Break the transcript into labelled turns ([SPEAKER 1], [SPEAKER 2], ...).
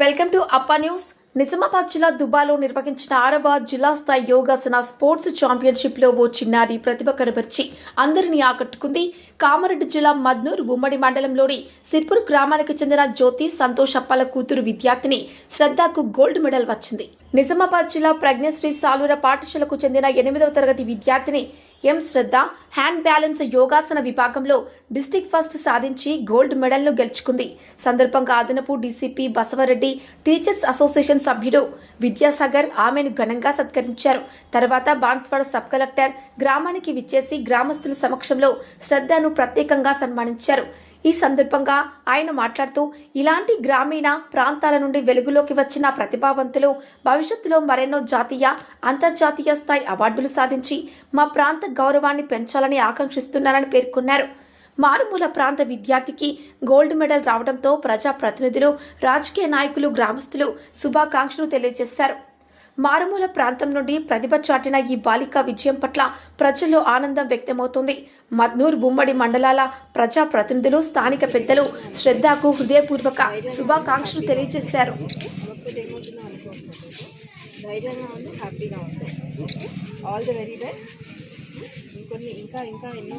[SPEAKER 1] Welcome to అప్పా news. Nizamabad జిల్లా దుబాలో నిర్వహించిన ఆరవ జిల్లా స్థాయి యోగాసన స్పోర్ట్స్ ఛాంపియన్షిప్లో ఓ చిన్నారి ప్రతిభ కనబర్చి అందరినీ ఆకట్టుకుంది. కామారెడ్డి జిల్లా మద్నూర్ ఉమ్మడి మండలంలోని సిర్పూర్ గ్రామానికి చెందిన జ్యోతి సంతోష్ అప్పాల కూతురు విద్యార్థిని శ్రద్ధకు గోల్డ్ మెడల్ వచ్చింది. నిజామాబాద్ జిల్లా ప్రజ్ఞశ్రీ సాలూర పాఠశాలకు చెందిన ఎనిమిదవ తరగతి విద్యార్థిని ఎం శ్రద్ధ హ్యాండ్ బ్యాలెన్స్ యోగాసన విభాగంలో డిస్టిక్ ఫస్ట్ సాధించి గోల్డ్ మెడల్ను గెలుచుకుంది. సందర్భంగా అదనపు డీసీపీ బసవరెడ్డి టీచర్స్ అసోసియేషన్ సభ్యుడు విద్యాసాగర్ ఆమెను ఘనంగా సత్కరించారు. తర్వాత బాన్స్వాడ సబ్ కలెక్టర్ గ్రామానికి విచ్చేసి గ్రామస్తుల సమక్షంలో శ్రద్ధను ప్రత్యేకంగా సన్మానించారు. ఈ సందర్భంగా ఆయన మాట్లాడుతూ ఇలాంటి గ్రామీణ ప్రాంతాల నుండి వెలుగులోకి వచ్చిన ప్రతిభావంతులు భవిష్యత్తులో మరెన్నో జాతీయ అంతర్జాతీయ స్థాయి అవార్డులు సాధించి మా ప్రాంత గౌరవాన్ని పెంచాలని ఆకాంక్షిస్తున్నారని పేర్కొన్నారు. మారుమూల ప్రాంత విద్యార్థికి గోల్డ్ మెడల్ రావడంతో ప్రజా ప్రతినిధులు రాజకీయ నాయకులు గ్రామస్తులు శుభాకాంక్షలు తెలియజేశారు. మారుమూల ప్రాంతం నుండి ప్రతిభ చాటిన ఈ బాలిక విజయం పట్ల ప్రజల్లో ఆనందం వ్యక్తమవుతుంది. మద్నూర్ ఉమ్మడి మండలాల ప్రజా ప్రతినిధులు స్థానిక పెద్దలు శ్రద్ధకు హృదయపూర్వక శుభాకాంక్షలు తెలియజేశారు.
[SPEAKER 2] ధైర్యంగా ఉంది హ్యాపీగా ఉంది. All the very best. ఇంకొన్ని ఇంకా ఇంకా ఎన్నో